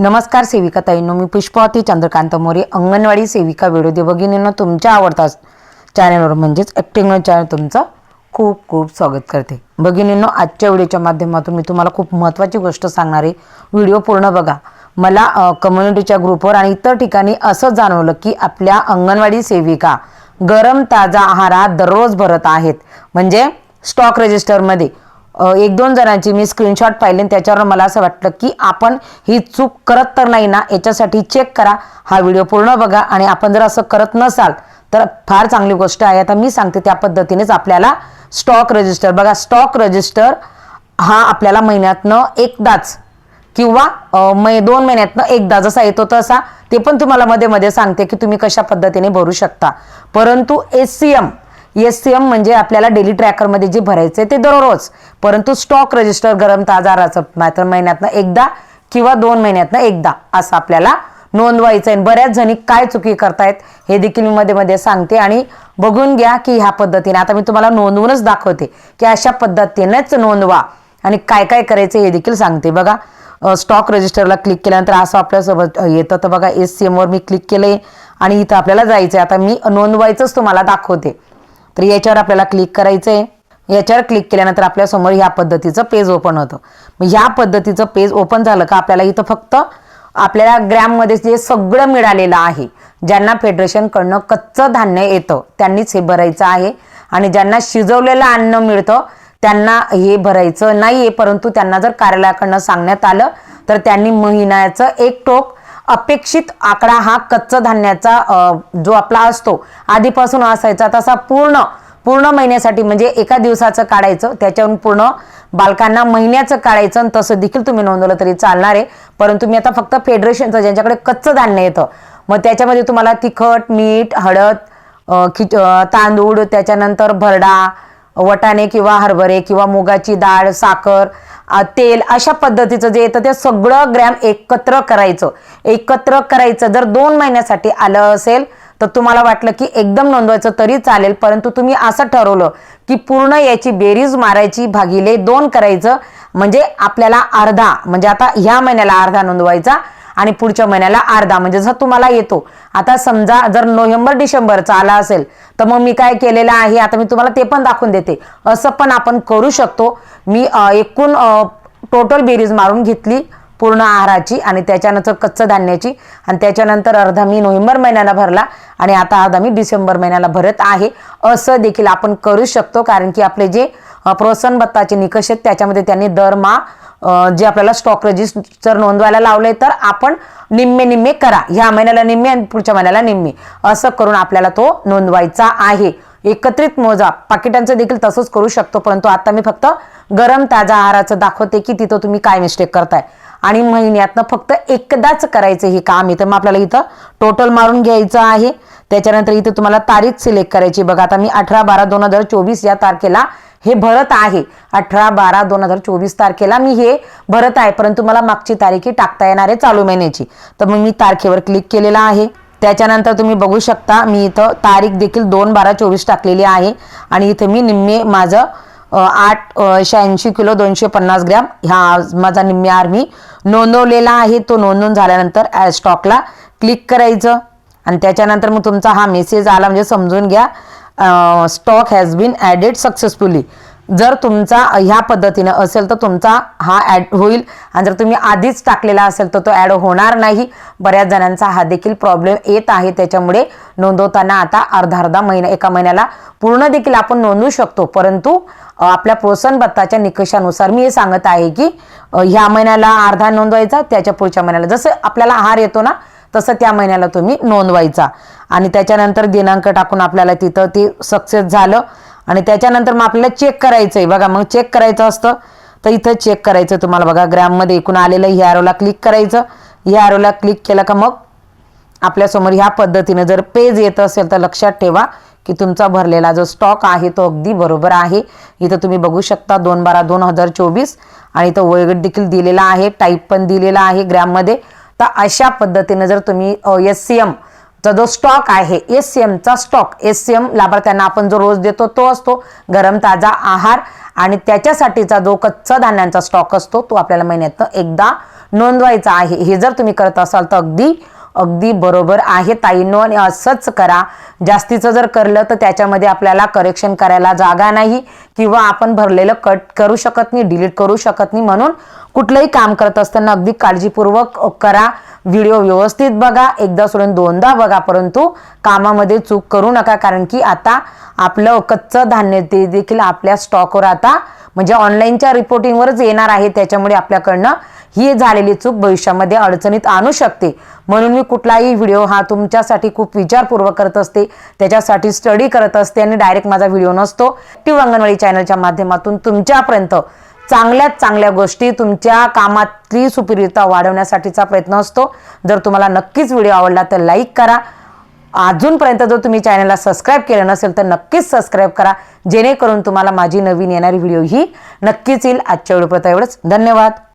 नमस्कार सेविका ताईंनो मी पुष्पावती चंद्रकांत मोरे अंगणवाडी सेविका व्हिडिओ भगिनींनो तुमच्या आवडता चॅनलवर म्हणजेच ॲक्टिंग चॅनल तुमचं खूप खूप स्वागत करते. भगिनींनो आजच्या व्हिडिओच्या माध्यमातून मी तुम्हाला खूप महत्त्वाची गोष्ट सांगणार आहे. व्हिडिओ पूर्ण बघा. मला कम्युनिटीच्या ग्रुपवर आणि इतर ठिकाणी असं जाणवलं की आपल्या अंगणवाडी सेविका गरम ताजा आहार दररोज भरत आहेत. म्हणजे स्टॉक रजिस्टरमध्ये एक दोन जणांची मी स्क्रीनशॉट पाहिले त्याच्यावर मला असं वाटलं की आपण ही चूक करत तर नाही ना याच्यासाठी चेक करा हा व्हिडिओ पूर्ण बघा आणि आपण जर असं करत नसाल तर फार चांगली गोष्ट आहे. आता मी सांगते त्या पद्धतीनेच आपल्याला स्टॉक रजिस्टर बघा स्टॉक रजिस्टर हा आपल्याला महिन्यातनं एकदाच किंवा मै दोन महिन्यातनं एकदा जसा येतो तसा ते पण तुम्हाला मध्ये मध्ये सांगते की तुम्ही कशा पद्धतीने भरू शकता. परंतु S C M S C M म्हणजे आपल्याला डेली ट्रॅकरमध्ये जे भरायचे ते दररोज. परंतु स्टॉक रजिस्टर गरम ताजाराचं मात्र महिन्यातनं एकदा किंवा दोन महिन्यातनं एकदा असं आपल्याला नोंदवायचं आहे बऱ्याच जणी काय चुकी करतायत हे देखील मी मध्ये मध्ये सांगते. आणि बघून घ्या की ह्या पद्धतीने. आता मी तुम्हाला नोंदवूनच दाखवते की अशा पद्धतीनेच नोंदवा. आणि काय काय करायचं हे देखील सांगते. बघा स्टॉक रजिस्टरला क्लिक केल्यानंतर असं आपल्यासोबत येतं. तर बघा एस सी एमवर मी क्लिक केलंय. आणि इथं आपल्याला जायचं आहे आता मी नोंदवायचंच तुम्हाला दाखवते. तर याच्यावर आपल्याला क्लिक करायचं आहे याच्यावर क्लिक केल्यानंतर आपल्यासमोर ह्या पद्धतीचं पेज ओपन होतं. मग ह्या पद्धतीचं पेज ओपन झालं का आपल्याला इथं फक्त आपल्याला ग्रॅममध्ये जे सगळं मिळालेलं आहे ज्यांना फेडरेशनकडनं कच्चं धान्य येतं त्यांनीच हे भरायचं आहे. आणि ज्यांना शिजवलेलं अन्न मिळतं त्यांना हे भरायचं नाहीये. परंतु त्यांना जर कार्यालयाकडनं सांगण्यात आलं तर त्यांनी महिन्याचं एक टोक अपेक्षित आकडा हा कच्च धान्याचा जो आपला असतो आधीपासून असायचा तसा पूर्ण पूर्ण महिन्यासाठी म्हणजे एका दिवसाचं काढायचं त्याच्यावरून पूर्ण बालकांना महिन्याचं काढायचं आणि तसं देखील तुम्ही नोंदवलं तरी चालणार आहे. परंतु मी आता फक्त फेडरेशनचं ज्यांच्याकडे कच्चं धान्य येतं मग त्याच्यामध्ये तुम्हाला तिखट मीठ हळद खिच तांदूळ त्याच्यानंतर भरडा वटाणे किंवा हरभरे किंवा मुगाची डाळ साखर तेल अशा पद्धतीचं जे येतं ते सगळं ग्रॅम एकत्र करायचं. एकत्र करायचं जर दोन महिन्यासाठी आलं असेल तर तुम्हाला वाटलं की एकदम नोंदवायचं तरी चालेल परंतु तुम्ही असं ठरवलं की पूर्ण याची बेरीज मारायची भागिले दोन करायचं म्हणजे आपल्याला अर्धा म्हणजे आता ह्या महिन्याला अर्धा नोंदवायचा आणि पुढच्या महिन्याला अर्धा म्हणजे जर तुम्हाला येतो. आता समजा जर नोव्हेंबर डिसेंबरचा आला असेल तर मग मी काय केलेलं आहे आता मी तुम्हाला ते पण दाखवून देते. असं पण आपण करू शकतो. मी एकूण टोटल बेरीज मारून घेतली पूर्ण आहाराची आणि त्याच्यानंतर कच्चं धान्याची. आणि त्याच्यानंतर अर्धा मी नोव्हेंबर महिन्याला भरला आणि आता अर्धा मी डिसेंबर महिन्याला भरत आहे. असं देखील आपण करू शकतो कारण की आपले जे प्रोत्साहन भत्ताचे निकष आहेत. त्याच्यामध्ये त्यांनी दरमहा जे आपल्याला स्टॉक रजिस्टर नोंदवायला लावलंय तर आपण निम्मे निम्मे करा. ह्या महिन्याला निम्मे आणि पुढच्या महिन्याला निम्मे. असं करून आपल्याला तो नोंदवायचा आहे. एकत्रित मोजा. पाकिटांचं देखील तसंच करू शकतो परंतु आता मी फक्त गरम ताजा आहाराचं दाखवते की तिथं तुम्ही काय मिस्टेक करताय. आणि महिन्यातनं फक्त एकदाच करायचं हे काम इथं मग आपल्याला इथं टोटल मारून घ्यायचं आहे. त्याच्यानंतर इथे तुम्हाला तारीख सिलेक्ट करायची. बघा आता मी अठरा बारा दोन हजार चोवीस या तारखेला हे भरत आहे. अठरा बारा दोन हजार चोवीस तारखेला मी हे भरत आहे. परंतु मला मागची तारीख ही टाकता येणार आहे चालू महिन्याची. तर मग मी तारखेवर क्लिक केलेला आहे. त्याच्यानंतर तुम्ही बघू शकता मी इथं तारीख देखील दोन बारा चोवीस टाकलेली आहे. आणि इथं मी निम्मे माझं आठ शहाऐंशी किलो दोनशे पन्नास ग्रॅम ह्या माझा निम्मे आर मी नोंदवलेला आहे. तो नोंदवून झाल्यानंतर ॲड स्टॉकला क्लिक करायचं. आणि त्याच्यानंतर मग तुमचा हा मेसेज आला. म्हणजे समजून घ्या stock has been added successfully जर तुमचा ह्या पद्धतीनं असेल तर तुमचा हा ॲड होईल. आणि जर तुम्ही आधीच टाकलेला असेल तर तो ॲड होणार नाही. बऱ्याच जणांचा हा देखील प्रॉब्लेम येत आहे. त्याच्यामुळे नोंदवताना आता अर्धा अर्धा महिना एका महिन्याला पूर्ण देखील आपण नोंदवू शकतो. परंतु आपल्या प्रोत्साहन भत्ताच्या निकषानुसार मी हे सांगत आहे की ह्या महिन्याला अर्धा नोंदवायचा त्याच्या पुढच्या महिन्याला. जसं आपल्याला आहार येतो ना तसं त्या महिन्याला तुम्ही नोंदवायचा. आणि त्याच्यानंतर दिनांक टाकून आपल्याला तिथं ते सक्सेस झालं. आणि त्याच्यानंतर मग आपल्याला चेक करायचं आहे बघा मग चेक करायचं असतं तर इथं चेक करायचं तुम्हाला. बघा ग्रॅममध्ये एकूण आलेलं ह्या आरोला क्लिक करायचं. ह्या आरोला क्लिक केलं का मग आपल्यासमोर ह्या पद्धतीनं जर पेज येत असेल तर लक्षात ठेवा की तुमचा भरलेला जो स्टॉक आहे तो अगदी बरोबर आहे. इथं तुम्ही बघू शकता दोन बारा दोन हजार चोवीस. आणि इथं वयोगट देखील दिलेला आहे टाईप पण दिलेला आहे ग्रॅममध्ये. तर अशा पद्धतीनं जर तुम्ही एस सी एम चा जो स्टॉक आहे एस सी एमचा स्टॉक एस सी एम लाभार्थ्यांना आपण जो रोज देतो तो असतो गरम ताजा आहार. आणि त्याच्यासाठीचा जो कच्चा धान्यांचा स्टॉक असतो तो आपल्याला महिन्यातनं एकदा नोंदवायचा आहे. हे जर तुम्ही करत असाल तर अगदी अगदी बरोबर आहे. ताईंनो आणि असंच करा. जास्तीचं जर करलं तर त्याच्यामध्ये आपल्याला करेक्शन करायला जागा नाही किंवा आपण भरलेलं कट करू शकत नाही डिलीट करू शकत नाही म्हणून कुठलंही काम करत असताना अगदी काळजीपूर्वक करा. व्हिडिओ व्यवस्थित बघा. एकदा सोडून दोनदा बघा परंतु कामामध्ये चूक करू नका. कारण की आता आपलं कच्चं धान्य ते देखील आपल्या स्टॉकवर आता म्हणजे ऑनलाईनच्या रिपोर्टिंगवरच येणार आहे. त्याच्यामुळे आपल्याकडनं ही झालेली चूक भविष्यामध्ये अडचणीत आणू शकते. म्हणून मी कुठलाही व्हिडिओ हा तुमच्यासाठी खूप विचारपूर्वक करत असते. त्याच्यासाठी स्टडी करत असते आणि डायरेक्ट माझा व्हिडिओ नसतो. ॲक्टिव्ह अंगणवाडी चॅनलच्या माध्यमातून तुमच्यापर्यंत चांगल्यात चांगल्या गोष्टी तुमच्या कामातली सुपिरियता वाढवण्यासाठीचा प्रयत्न असतो. जर तुम्हाला नक्कीच व्हिडिओ आवडला तर लाईक करा. अजूनपर्यंत जर तुम्ही चॅनलला सबस्क्राईब केलं नसेल तर नक्कीच सबस्क्राईब करा. जेणेकरून तुम्हाला माझी नवीन येणारी व्हिडिओ ही नक्कीच येईल. आजच्या व्हिडिओ एवढंच. धन्यवाद.